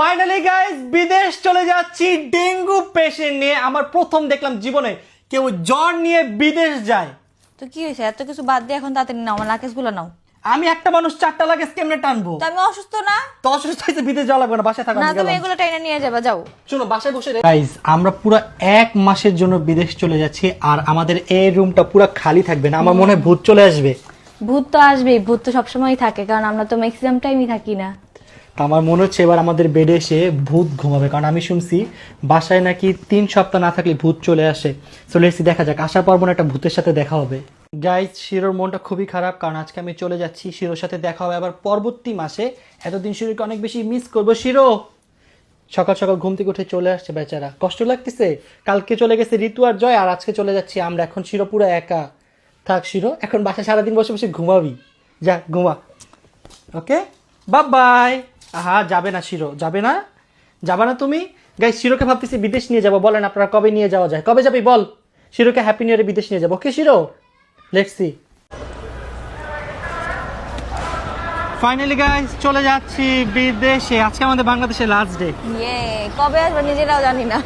Finally guys বিদেশ চলে যাচ্ছি ডেঙ্গু পেশেন্ট নিয়ে। আমার প্রথম দেখলাম জীবনে কেউ জ্বর নিয়ে বিদেশ যায়। তো কি হয়েছে? এত কিছু বাদ দিয়ে এখন তাড়াতাড়ি নাও আমার লাকেজগুলো নাও। আমি একটা মানুষ চারটা লাগে কেমনে টানবো? তো আমি অসুস্থ না? তো অসুস্থ হয়েছে বিদেশ যাওয়া লাগবে না বাসায় থাকা না তুমি এগুলো টাইনে নিয়ে যাবা যাও। শোনো বাসায় বসে গাইস আমরা পুরো এক মাসের জন্য বিদেশ চলে যাচ্ছি আর আমাদের এই রুমটা পুরো খালি থাকবে না আমার মনে হয় ভূত চলে আসবে। ভূত তো আসবেই ভূত তো সবসময় থাকে কারণ আমরা তো ম্যাক্সিমাম টাইমই থাকি না। তা আমার মনে হচ্ছে এবার আমাদের বেডে এসে ভূত ঘুমাবে। কারণ আমি শুনছি বাসায় নাকি তিন সপ্তাহ না থাকলে ভূত চলে আসে। চলে এসেছি দেখা যাক। আসার পর মনে একটা ভূতের সাথে দেখা হবে। গাইজ শিরোর মনটা খুবই খারাপ, কারণ আজকে আমি চলে যাচ্ছি শিরোর সাথে দেখা হবে আবার পরবর্তী মাসে। এতদিন শিরোকে অনেক বেশি মিস করব। শিরো, সকাল সকাল ঘুম থেকে উঠে চলে আসছে বেচারা। কষ্ট লাগতেছে? কালকে চলে গেছে ঋতু আর জয়, আর আজকে চলে যাচ্ছি আমরা। এখন শিরো পুরো একা। থাক শিরো, এখন বাসায় সারাদিন বসে বসে ঘুমাবি। যা, ঘুমা। ওকে বাই বাই আহা, যাবে না শিরো। যাবে না? যাবে না তুমি? গাই শিরোকে ভাবতেছি বিদেশ নিয়ে যাব। বলেন আপনারা কবে নিয়ে যাওয়া যায়? কবে যাবি বল? শিরোকে হ্যাপি নিউ ইয়ারে বিদেশ নিয়ে যাব। ওকে, শিরো? লেটস ফাইনালি গাইস চলে যাচ্ছি বিদেশে। আজকে আমাদের বাংলাদেশের লাস্ট ডে কবে আসবে নিজেরাও জানি না।